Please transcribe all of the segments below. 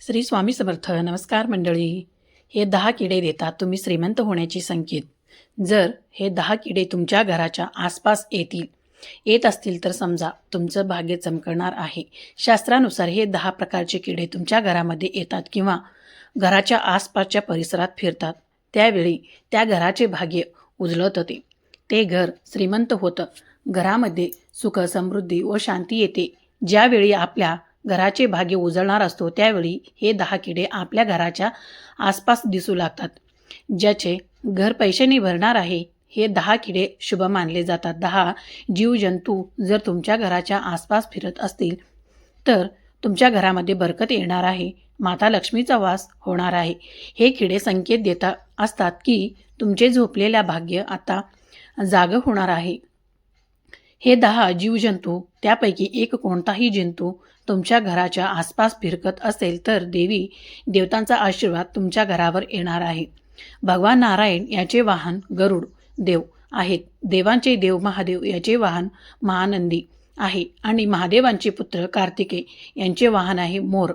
श्री स्वामी समर्थ नमस्कार मंडळी. हे दहा किडे देतात तुम्ही श्रीमंत होण्याची संकेत. जर हे दहा किडे तुमच्या घराच्या आसपास येतील येत असतील तर समजा तुमचं भाग्य चमकणार आहे. शास्त्रानुसार हे दहा प्रकारचे किडे तुमच्या घरामध्ये येतात किंवा घराच्या आसपासच्या परिसरात फिरतात. त्यावेळी त्या घराचे भाग्य उजळत होते. ते घर श्रीमंत होतं. घरामध्ये सुख समृद्धी व शांती येते. ज्यावेळी आपल्या घराचे भाग्य उजळणार असतो त्यावेळी हे दहा किडे आपल्या घराच्या आसपास दिसू लागतात. ज्याचे घर पैशाने भरणार आहे हे दहा किडे शुभ मानले जातात. दहा जीवजंतू जर तुमच्या घराच्या आसपास फिरत असतील तर तुमच्या घरामध्ये बरकत येणार आहे. माता लक्ष्मीचा वास होणार आहे. हे किडे संकेत देता असतात की तुमचे झोपलेल्या भाग्य आता जाग होणार आहे. हे दहा जीवजंतू त्यापैकी एक कोणताही जंतू तुमच्या घराच्या आसपास फिरकत असेल तर देवी देवतांचा आशीर्वाद तुमच्या घरावर येणार आहे. भगवान नारायण याचे वाहन गरुड देव आहेत. देवांचे देव महादेव याचे वाहन महानंदी आहे आणि महादेवांचे पुत्र कार्तिके यांचे वाहन आहे मोर.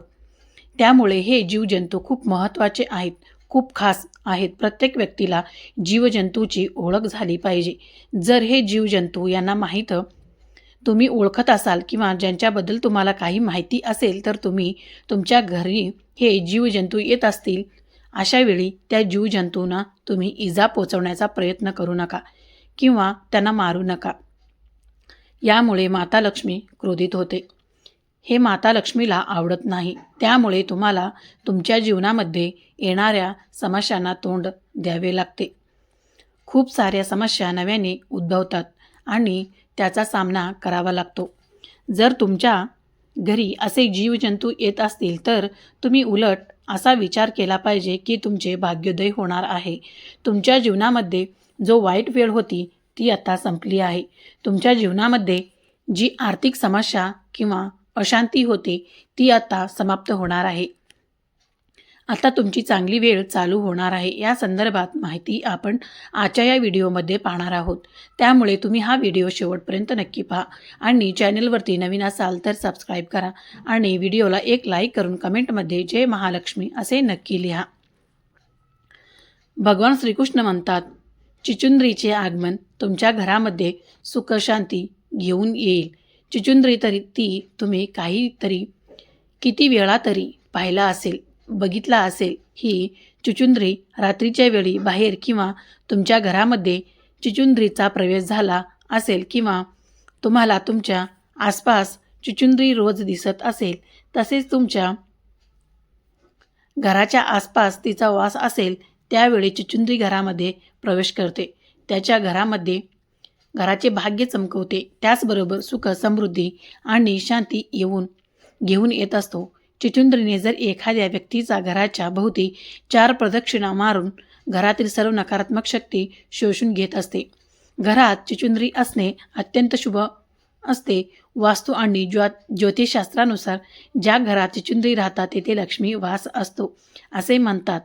त्यामुळे हे जीवजंतू खूप महत्त्वाचे आहेत. खूप खास आहेत. प्रत्येक व्यक्तीला जीवजंतूची ओळख झाली पाहिजे. जर हे जीवजंतू यांना माहीत तुम्ही ओळखत असाल किंवा ज्यांच्याबद्दल तुम्हाला काही माहिती असेल तर तुम्ही तुमच्या घरी हे जीवजंतू येत असतील. अशा वेळी त्या जीवजंतूंना तुम्ही इजा पोचवण्याचा प्रयत्न करू नका किंवा त्यांना मारू नका. यामुळे माता लक्ष्मी क्रोधित होते. हे माता लक्ष्मीला आवडत नाही. त्यामुळे तुम्हाला तुमच्या जीवनामध्ये येणाऱ्या समस्यांना तोंड द्यावे लागते. खूप साऱ्या समस्या नव्याने उद्भवतात आणि त्याचा सामना करावा लागतो. जर तुमच्या घरी असे जीवजंतू येत असतील तर तुम्ही उलट असा विचार केला पाहिजे की तुमचे भाग्योदय होणार आहे. तुमच्या जीवनामध्ये जो वाईट वेळ होती ती आता संपली आहे. तुमच्या जीवनामध्ये जी आर्थिक समस्या किंवा अशांती होते ती आता समाप्त होणार आहे. आता तुमची चांगली वेळ चालू होणार आहे. या संदर्भात माहिती आपण आजच्या या व्हिडिओमध्ये पाहणार आहोत. त्यामुळे तुम्ही हा व्हिडिओ शेवटपर्यंत नक्की पहा आणि चॅनलवरती नवीन असाल तर सबस्क्राईब करा आणि व्हिडिओला एक लाईक करून कमेंटमध्ये जय महालक्ष्मी असे नक्की लिहा. भगवान श्रीकृष्ण म्हणतात चिचुंद्रीचे आगमन तुमच्या घरामध्ये सुखशांती घेऊन येईल. चिचुंद्री तरी ती तुम्ही काहीतरी किती वेळा तरी पाहिला असेल. बघितला असेल ही चुचुंद्री रात्रीच्या वेळी बाहेर किंवा तुमच्या घरामध्ये चिचुंद्रीचा प्रवेश झाला असेल किंवा तुम्हाला तुमच्या आसपास चुचुंद्री रोज दिसत असेल तसेच तुमच्या घराच्या आसपास तिचा वास असेल त्यावेळी चिचुंद्री घरामध्ये प्रवेश करते. त्याच्या घरामध्ये घराचे भाग्य चमकवते. त्याचबरोबर सुख समृद्धी आणि शांती येऊन घेऊन येत असतो. चिचुंद्रीने जर एखाद्या व्यक्तीचा घराच्या भोवती चार प्रदक्षिणा मारून घरातील सर्व नकारात्मक शक्ती शोषून घेत असते. घरात चिचुंद्री असणे अत्यंत शुभ असते. वास्तू आणि ज्योत ज्योतिषशास्त्रानुसार ज्या घरात चिचुंद्री राहतात तेथे लक्ष्मी वास असतो असे म्हणतात.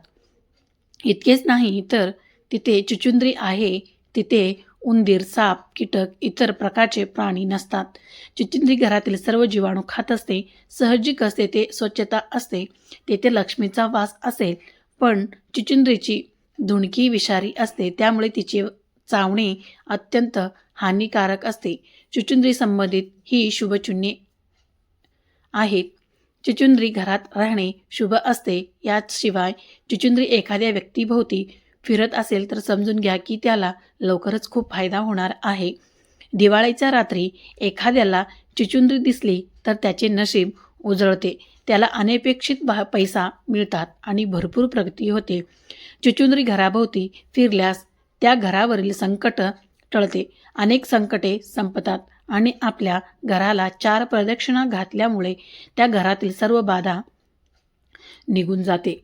इतकेच नाही तर तिथे चिचुंद्री आहे तिथे उंदीर साप कीटक इतर प्रकारचे प्राणी नसतात. चिचिंद्री घरातील सर्व जीवाणू खात असते सहजिक असते ते स्वच्छता असते तेथे लक्ष्मीचा वास असेल. पण चिचिंद्रीची धुणकी विषारी असते त्यामुळे तिचे चावणे अत्यंत हानिकारक असते. चिचुंद्री संबंधित ही शुभचिन्हे आहेत. चिचुंद्री घरात राहणे शुभ असते. याशिवाय चिचुंद्री एखाद्या व्यक्तीभोवती फिरत असेल तर समजून घ्या की त्याला लवकरच खूप फायदा होणार आहे. दिवाळीच्या रात्री एखाद्याला चिचुंद्री दिसली तर त्याचे नशीब उजळते. त्याला अनपेक्षित बा पैसा मिळतात आणि भरपूर प्रगती होते. चिचुंद्री घराभोवती फिरल्यास त्या घरावरील संकट टळते. अनेक संकटे संपतात आणि आपल्या घराला चार प्रदक्षिणा घातल्यामुळे त्या घरातील सर्व बाधा निघून जाते.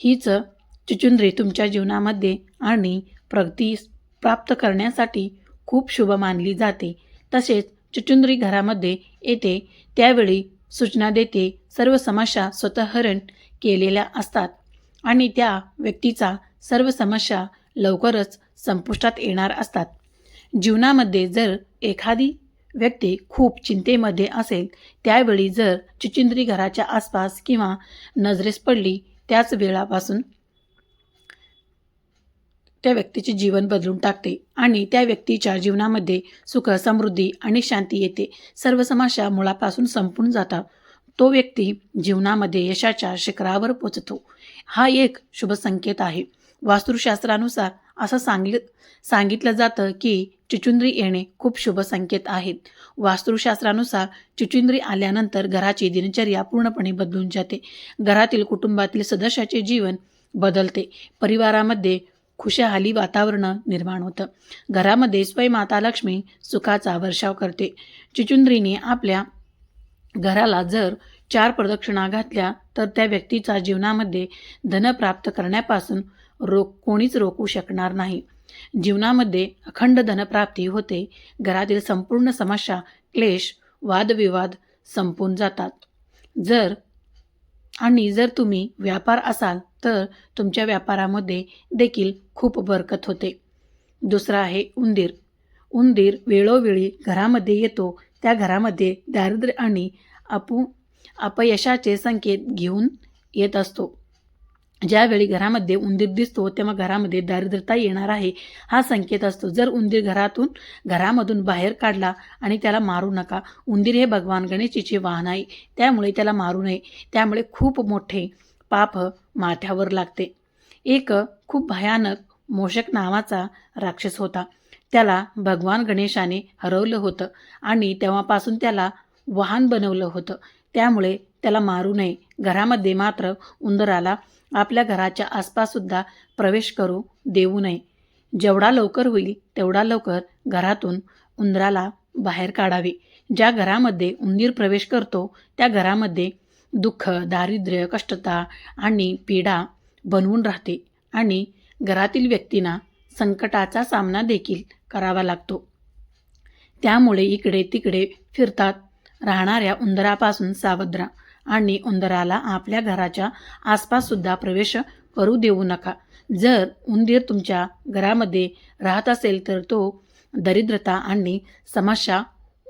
हीच चुचुंद्री तुमच्या जीवनामध्ये आणि प्रगती प्राप्त करण्यासाठी खूप शुभ मानली जाते. तसेच चिचुंद्री घरामध्ये येते त्यावेळी सूचना देते सर्व समस्या स्वतःहरण केलेल्या असतात आणि त्या व्यक्तीचा सर्व समस्या लवकरच संपुष्टात येणार असतात. जीवनामध्ये जर एखादी व्यक्ती खूप चिंतेमध्ये असेल त्यावेळी जर चिचिंद्री घराच्या आसपास किंवा नजरेस पडली त्याच वेळापासून त्या व्यक्तीचे जीवन बदलून टाकते आणि त्या व्यक्तीच्या जीवनामध्ये सुख समृद्धी आणि शांती येते. सर्व समस्या मुळापासून संपून जातात तो व्यक्ती जीवनामध्ये यशाच्या शिखरावर पोचतो. हा एक शुभ संकेत आहे. वास्तुशास्त्रानुसार असं सांगलं सांगितलं जातं की चिचुंद्री येणे खूप शुभ संकेत आहेत. वास्तुशास्त्रानुसार चिचुंद्री आल्यानंतर घराची दिनचर्या पूर्णपणे बदलून जाते. घरातील कुटुंबातील सदस्याचे जीवन बदलते. परिवारामध्ये खुशहाली वातावरण निर्माण होतं. घरामध्ये स्वयं माता लक्ष्मी सुखाचा वर्षाव करते. चिचुंद्रीने आपल्या घराला जर चार प्रदक्षिणा घातल्या तर त्या व्यक्तीचा जीवनामध्ये धन प्राप्त करण्यापासून रोक कोणीच रोखू शकणार नाही. जीवनामध्ये अखंड धनप्राप्ती होते. घरातील संपूर्ण समस्या क्लेश वादविवाद संपून जातात. जर आणि जर तुम्ही व्यापार असाल तर तुमच्या व्यापारामध्ये देखील खूप बरकत होते. दुसरा आहे उंदीर. उंदीर वेळोवेळी घरामध्ये येतो. त्या घरामध्ये दारिद्र्य आणि अपू अपयशाचे संकेत घेऊन येत असतो. ज्यावेळी घरामध्ये उंदीर दिसतो तेव्हा घरामध्ये दारिद्र्यता येणार आहे हा संकेत असतो. जर उंदीर घरातून घरामधून बाहेर काढला आणि त्याला मारू नका. उंदीर हे भगवान गणेशजीचे वाहन आहे. त्यामुळे त्याला मारू नये. त्यामुळे खूप मोठे पाप माथ्यावर लागते. एक खूप भयानक मोषक नावाचा राक्षस होता. त्याला भगवान गणेशाने हरवलं होतं आणि तेव्हापासून त्याला वाहन बनवलं होतं. त्यामुळे त्याला मारू नये. घरामध्ये मात्र उंदराला आपल्या घराच्या आसपाससुद्धा प्रवेश करू देऊ नये. जेवढा लवकर होईल तेवढा लवकर घरातून उंदराला बाहेर काढावे. ज्या घरामध्ये उंदीर प्रवेश करतो त्या घरामध्ये दुःख दारिद्र्य कष्टता आणि पीडा बनवून राहते आणि घरातील व्यक्तींना संकटाचा सामना देखील करावा लागतो. त्यामुळे इकडे तिकडे फिरतात राहणाऱ्या उंदरापासून सावध राहा आणि उंदराला आपल्या घराच्या आसपाससुद्धा प्रवेश करू देऊ नका. जर उंदीर तुमच्या घरामध्ये राहत असेल तर तो दरिद्रता आणि समस्या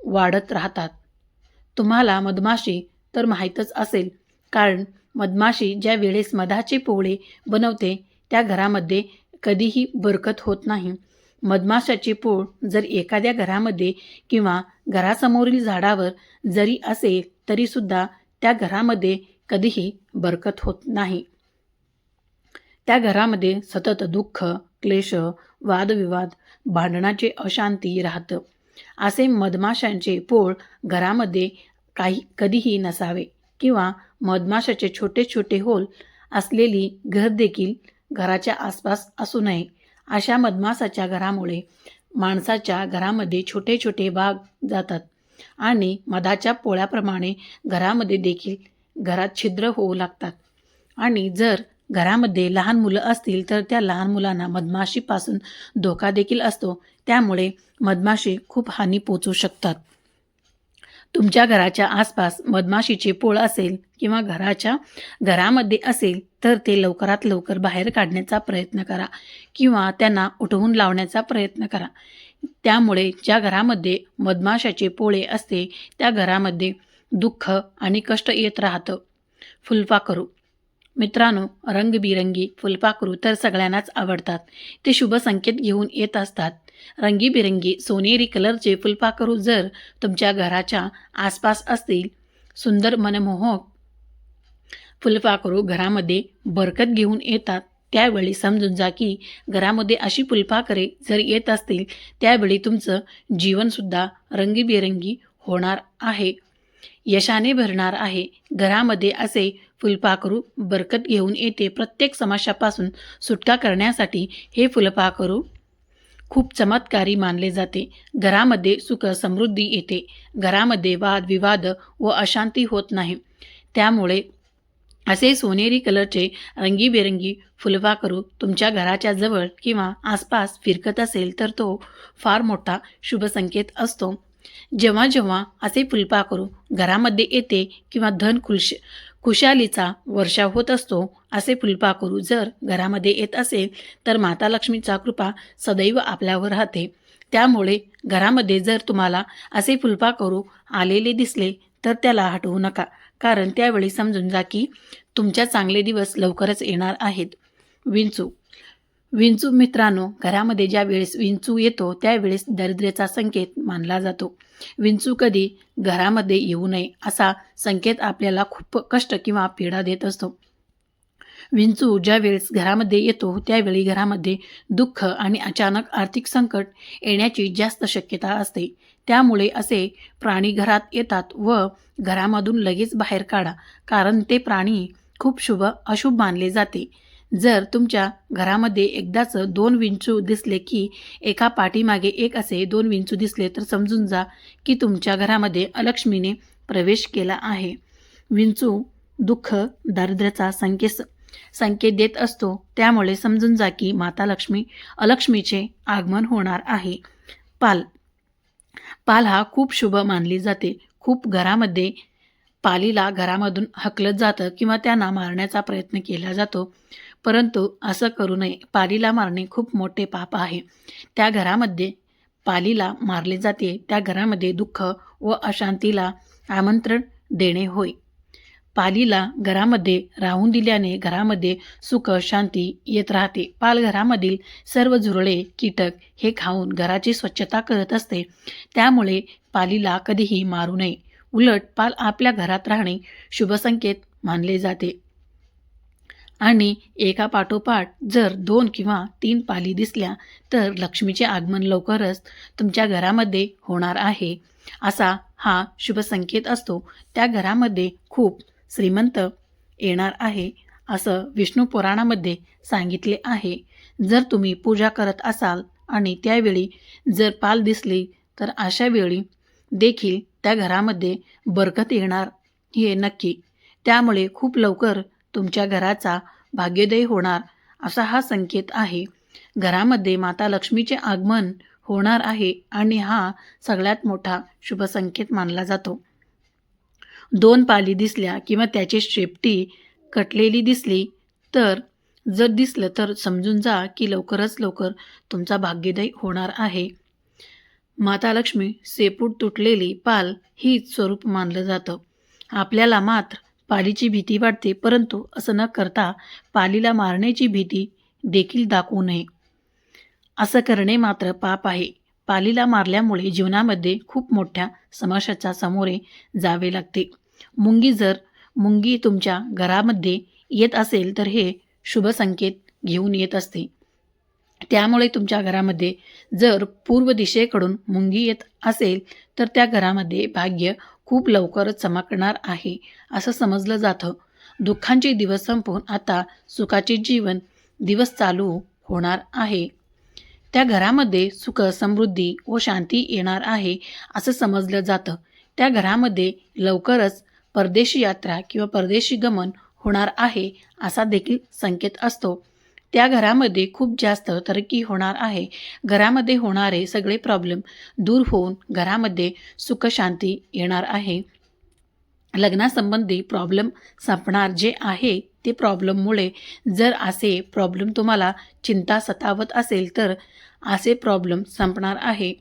वाढत राहतात. तुम्हाला मधमाशी तर माहीतच असेल. कारण मधमाशी ज्या वेळेस मधाचे पोळे बनवते त्या घरामध्ये कधीही बरकत होत नाही. मधमाशाचे पोळ जर एखाद्या घरामध्ये किंवा घरासमोरील झाडावर जरी असेल तरीसुद्धा त्या घरामध्ये कधीही बरकत होत नाही. त्या घरामध्ये सतत दुःख क्लेश वादविवाद भांडणाचे अशांती राहतं. असे मधमाशांचे पोळ घरामध्ये काही कधीही नसावे किंवा मधमाशाचे छोटे छोटे होल असलेली घर देखील घराच्या आसपास असू नये. अशा मधमासाच्या घरामुळे माणसाच्या घरामध्ये छोटे छोटे भाग जातात आणि मधाच्या पोळ्याप्रमाणे घरामध्ये देखील घरात छिद्र होऊ लागतात. आणि जर घरामध्ये लहान मुलं असतील तर त्या लहान मुलांना मधमाशीपासून धोका देखील असतो. त्यामुळे मधमाशी खूप हानी पोचू शकतात. तुमच्या घराच्या आसपास मधमाशीचे पोळ असेल किंवा घराच्या घरामध्ये असेल तर ते लवकरात लवकर बाहेर काढण्याचा प्रयत्न करा किंवा त्यांना उठवून लावण्याचा प्रयत्न करा. त्यामुळे ज्या घरामध्ये मधमाशाचे पोळे असते त्या घरामध्ये दुःख आणि कष्ट येत राहतं. फुलपाखरू मित्रांनो रंगबिरंगी फुलपाखरू तर सगळ्यांनाच आवडतात. ते शुभ संकेत घेऊन येत असतात. रंगीबिरंगी सोनेरी कलरचे फुलपाखरू जर तुमच्या घराच्या आसपास असतील सुंदर मनमोहक फुलपाखरू घरामध्ये बरकत घेऊन येतात त्यावेळी समजून जा की घरामध्ये अशी फुलपाखरे जर येत असतील त्यावेळी तुमचं जीवनसुद्धा रंगीबेरंगी होणार आहे. यशाने भरणार आहे. घरामध्ये असे फुलपाखरू बरकत घेऊन येते. प्रत्येक समस्यापासून सुटका करण्यासाठी हे फुलपाखरू खूप चमत्कारी मानले जाते. घरामध्ये सुख समृद्धी येते. घरामध्ये वादविवाद व अशांती होत नाही. त्यामुळे असे सोनेरी कलरचे रंगीबेरंगी फुलपाखरू तुमच्या घराच्या जवळ किंवा आसपास फिरकत असेल तर तो फार मोठा शुभसंकेत असतो. जेव्हा जेव्हा असे फुलपा करू घरामध्ये येते किंवा धन खुश खुशालीचा वर्षा होत असतो असे फुलपाखरू जर घरामध्ये येत असेल तर माता लक्ष्मीचा कृपा सदैव आपल्यावर राहते. त्यामुळे घरामध्ये जर तुम्हाला असे फुलपाखरू आलेले दिसले तर त्याला हटवू नका. कारण त्यावेळी समजून जा की तुमच्या चांगले दिवस लवकरच येणार आहेत. विंचू. विंचू मित्रांनो घरामध्ये ज्या वेळेस विंचू येतो त्यावेळेस दरिद्रेचा संकेत मानला जातो. विंचू कधी घरामध्ये येऊ नये असा संकेत आपल्याला खूप कष्ट किंवा पीडा देत असतो. विंचू ज्यावेळेस घरामध्ये येतो त्यावेळी घरामध्ये दुःख आणि अचानक आर्थिक संकट येण्याची जास्त शक्यता असते. त्यामुळे असे प्राणी घरात येतात व घरामधून लगेच बाहेर काढा कारण ते प्राणी खूप शुभ अशुभ मानले जाते. जर तुमच्या घरामध्ये एकदाच दोन विंचू दिसले की एका पाठीमागे एक असे दोन विंचू दिसले तर समजून जा की तुमच्या घरामध्ये अलक्ष्मीने प्रवेश केला आहे. विंचू दुःख दारिद्र्याचा संकेत संकेत देत असतो. त्यामुळे समजून जा की माता लक्ष्मी अलक्ष्मीचे आगमन होणार आहे. पाल. पाल हा खूप शुभ मानली जाते. खूप घरामध्ये पालीला घरामधून हकलत जातं किंवा त्यांना मारण्याचा प्रयत्न केला जातो. परंतु असं करू नये. पालीला मारणे खूप मोठे पाप आहे. त्या घरामध्ये पालीला मारले जाते. त्या घरामध्ये दुःख व अशांतीला आमंत्रण देणे होय. पालीला घरामध्ये राहून दिल्याने घरामध्ये सुख शांती येत राहते. पाल घरामधील सर्व झुरळे कीटक हे खाऊन घराची स्वच्छता करत असते. त्यामुळे पालीला कधीही मारू नये. उलट पाल आपल्या घरात राहणे शुभसंकेत मानले जाते. आणि एका पाठोपाठ जर दोन किंवा तीन पाली दिसल्या तर लक्ष्मीचे आगमन लवकरच तुमच्या घरामध्ये होणार आहे. असा हा शुभसंकेत असतो. त्या घरामध्ये खूप श्रीमंत येणार आहे असं विष्णू पुराणामध्ये सांगितले आहे. जर तुम्ही पूजा करत असाल आणि त्यावेळी जर पाल दिसली तर अशा वेळी देखील त्या घरामध्ये बरकत येणार. हे नक्की. त्यामुळे खूप लवकर तुमच्या घराचा भाग्योदय होणार असा हा संकेत आहे. घरामध्ये माता लक्ष्मीचे आगमन होणार आहे आणि हा सगळ्यात मोठा शुभ संकेत मानला जातो. दोन पाली दिसल्या किंवा त्याची शेपटी कटलेली दिसली तर जर दिसलं तर समजून जा की लवकरच लवकर तुमचा भाग्योदय होणार आहे. माता लक्ष्मी सेपूट तुटलेली पाल हीच स्वरूप मानलं जातं. आपल्याला मात्र पालीची भीती वाटते परंतु असं न करता पालीला मारण्याची भीती देखील दाखवू नये. असं करणे मात्र पाप आहे. पालीला मारल्यामुळे जीवनामध्ये खूप मोठ्या समस्याच्या सामोरे जावे लागते. मुंगी जर मुंगी तुमच्या घरामध्ये येत असेल तर हे शुभ संकेत घेऊन येत असते. त्यामुळे तुमच्या घरामध्ये जर पूर्व दिशेकडून मुंगी येत असेल तर त्या घरामध्ये भाग्य खूप लवकरच चमकणार आहे असं समजलं जातं. दुःखांचे दिवस संपवून आता सुखाचे जीवन दिवस चालू होणार आहे. त्या घरामध्ये सुख समृद्धी व शांती येणार आहे असं समजलं जातं. त्या घरामध्ये लवकरच परदेशी यात्रा किंवा परदेशी गमन होणार आहे असा देखील संकेत असतो. त्या घरामध्ये खूप जास्त तरक्की होणार आहे. घरामध्ये होणारे सगळे प्रॉब्लेम दूर होऊन घरामध्ये सुखशांती येणार आहे. लग्नासंबंधी प्रॉब्लेम संपणार जे आहे ते प्रॉब्लेममुळे जर असे प्रॉब्लेम तुम्हाला चिंता सतावत असेल तर असे प्रॉब्लेम संपणार आहे.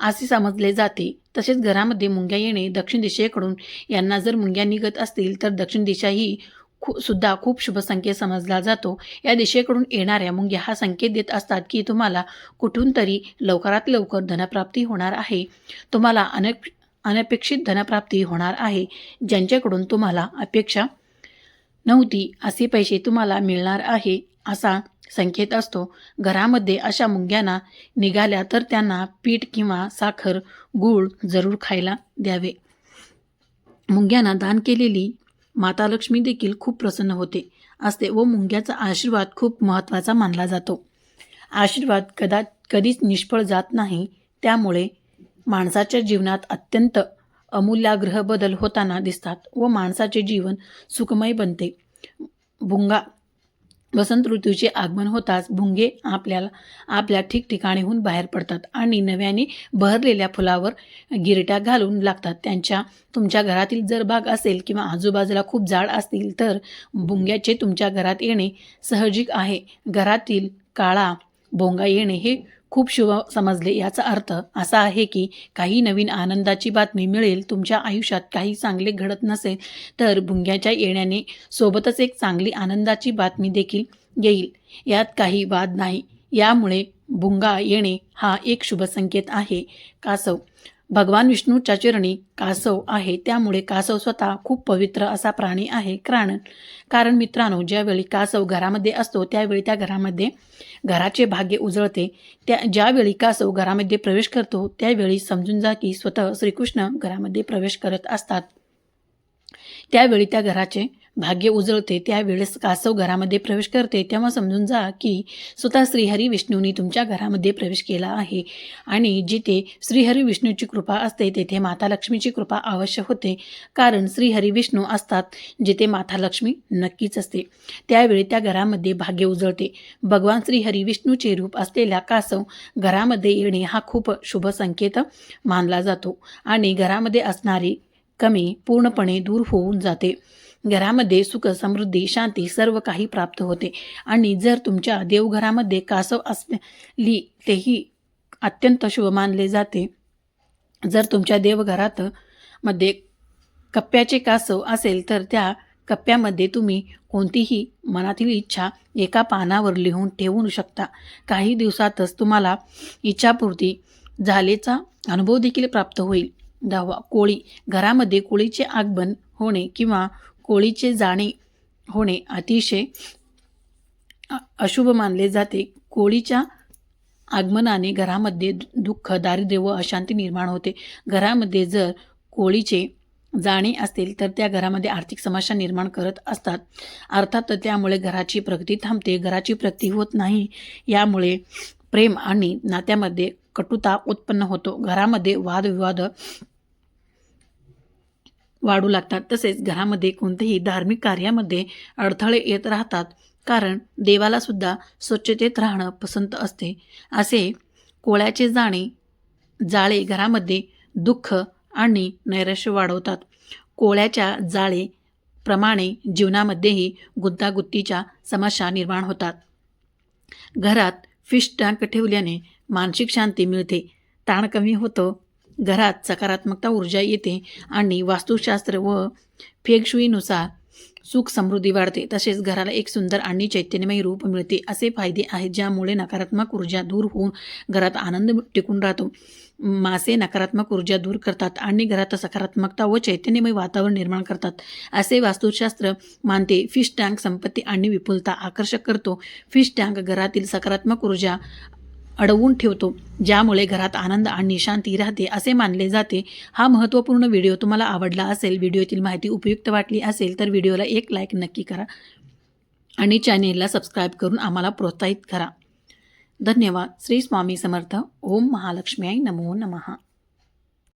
असे समजले जाते. तसेच घरामध्ये मुंग्या येणे दक्षिण दिशेकडून यांना जर मुंग्या निघत असतील तर दक्षिण दिशा ही खू सुद्धा खूप शुभ संकेत समजला जातो. या दिशेकडून येणाऱ्या मुंग्या हा संकेत देत असतात की तुम्हाला कुठून तरी लवकरात लवकर धनप्राप्ती होणार आहे. तुम्हाला अनप अनपेक्षित धनप्राप्ती होणार आहे. ज्यांच्याकडून तुम्हाला अपेक्षा नव्हती असे पैसे तुम्हाला मिळणार आहे असा संकेत असतो. घरामध्ये अशा मुंग्यांना निघाल्या तर त्यांना पीठ किंवा साखर गूळ जरूर खायला द्यावे. मुंग्यांना दान केलेली माता लक्ष्मी देखील खूप प्रसन्न होते. असते व मुंग्याचा आशीर्वाद खूप महत्त्वाचा मानला जातो. आशीर्वाद कदा कधीच निष्फळ जात नाही. त्यामुळे माणसाच्या जीवनात अत्यंत अमूल्याग्रह बदल होताना दिसतात व माणसाचे जीवन सुखमय बनते. भुंगा वसंत ऋतूचे आगमन होताच भुंगे आपल्याला आपल्या ठिकठिकाणीहून बाहेर पडतात आणि नव्याने बहरलेल्या फुलावर गिरट्या घालून लागतात. त्यांच्या तुमच्या घरातील जर बाग असेल किंवा आजूबाजूला खूप झाड असतील तर भुंग्याचे तुमच्या घरात येणे साहजिक आहे. घरातील काळा भोंगा येणे हे खूप शुभ समजले. याचा अर्थ असा आहे की काही नवीन आनंदाची बातमी मिळेल तुमच्या आयुष्यात काही चांगले घडत नसेल तर भुंग्याच्या येण्याने सोबतच एक चांगली आनंदाची बातमी देखील येईल. यात काही वाद नाही. यामुळे भुंगा येणे हा एक शुभ संकेत आहे. कासव भगवान विष्णूच्या चरणी कासव आहे. त्यामुळे कासव स्वतः खूप पवित्र असा प्राणी आहे कारण कारण मित्रांनो ज्यावेळी कासव घरामध्ये असतो त्यावेळी त्या घरामध्ये घराचे भाग्य उजळते. त्या ज्यावेळी कासव घरामध्ये प्रवेश करतो त्यावेळी समजून जा की स्वतः श्रीकृष्ण घरामध्ये प्रवेश करत असतात. त्यावेळी त्या घराचे भाग्य उजळते त्यावेळेस कासव घरामध्ये प्रवेश करते. तेव्हा समजून जा की स्वतः श्रीहरी विष्णूंनी तुमच्या घरामध्ये प्रवेश केला आहे. आणि जिथे श्रीहरी विष्णूची कृपा असते तेथे माता लक्ष्मीची कृपा अवश्य होते. कारण श्रीहरी विष्णू असतात जिथे माता लक्ष्मी नक्कीच असते. त्यावेळी त्या घरामध्ये भाग्य उजळते. भगवान श्रीहरी विष्णूचे रूप असलेल्या कासव घरामध्ये येणे हा खूप शुभ संकेत मानला जातो. आणि घरामध्ये असणारी कमी पूर्णपणे दूर होऊन जाते. घरामध्ये सुख समृद्धी शांती सर्व काही प्राप्त होते. आणि जर तुमच्या देवघरामध्ये कासव असली तेही अत्यंत शुभ मानले जाते. जर तुमच्या देवघरात मध्ये कप्प्याचे कासव असेल तर त्या कप्प्यामध्ये तुम्ही कोणतीही मनातील इच्छा एका पानावर लिहून ठेवू शकता. काही दिवसातच तुम्हाला इच्छापूर्ती झालेचा अनुभव देखील प्राप्त होईल. दहावा कोळी घरामध्ये कोळीचे आगमन होणे किंवा कोळीचे जाणे होणे अतिशय अशुभ मानले जाते. कोळीच्या आगमनाने घरामध्ये दु- दुःख दारिद्र्य व अशांती निर्माण होते. घरामध्ये जर कोळीचे जाणे असतील तर त्या घरामध्ये आर्थिक समस्या निर्माण करत असतात. अर्थात त्यामुळे घराची प्रगती थांबते. घराची प्रगती होत नाही यामुळे प्रेम आणि नात्यामध्ये कटुता उत्पन्न होतो. घरामध्ये वादविवाद वाढू लागतात. तसेच घरामध्ये कोणतेही धार्मिक कार्यामध्ये अडथळे येत राहतात. कारण देवालासुद्धा स्वच्छतेत राहणं पसंत असते. असे कोळ्याचे जाणे जाळे घरामध्ये दुःख आणि नैराश्य वाढवतात. कोळ्याच्या जाळे प्रमाणे जीवनामध्येही गुंतागुंतीच्या समस्या निर्माण होतात. घरात फिश टँक ठेवल्याने मानसिक शांती मिळते. ताण कमी होतो. घरात सकारात्मकता ऊर्जा येते आणि वास्तुशास्त्र व फेगशुईनुसार सुख समृद्धी वाढते. तसेच घराला एक सुंदर आणि चैतन्यमय रूप मिळते. असे फायदे आहेत ज्यामुळे नकारात्मक ऊर्जा दूर होऊन घरात आनंद टिकून राहतो. मासे नकारात्मक ऊर्जा दूर करतात आणि घरात सकारात्मकता व चैतन्यमय वातावरण निर्माण करतात. असे वास्तुशास्त्र मानते. फिश टँक संपत्ती आणि विपुलता आकर्षक करतो. फिश टँक घरातील सकारात्मक ऊर्जा अडवून ठेवतो ज्यामुळे घरात आनंद आणि शांती राहते असे मानले जाते. हा महत्त्वपूर्ण व्हिडिओ तुम्हाला आवडला असेल व्हिडिओतील माहिती उपयुक्त वाटली असेल तर व्हिडिओला एक लाईक नक्की करा आणि चॅनेलला सबस्क्राईब करून आम्हाला प्रोत्साहित करा. धन्यवाद. श्री स्वामी समर्थ. ओम महालक्ष्मी आई नमो नमः.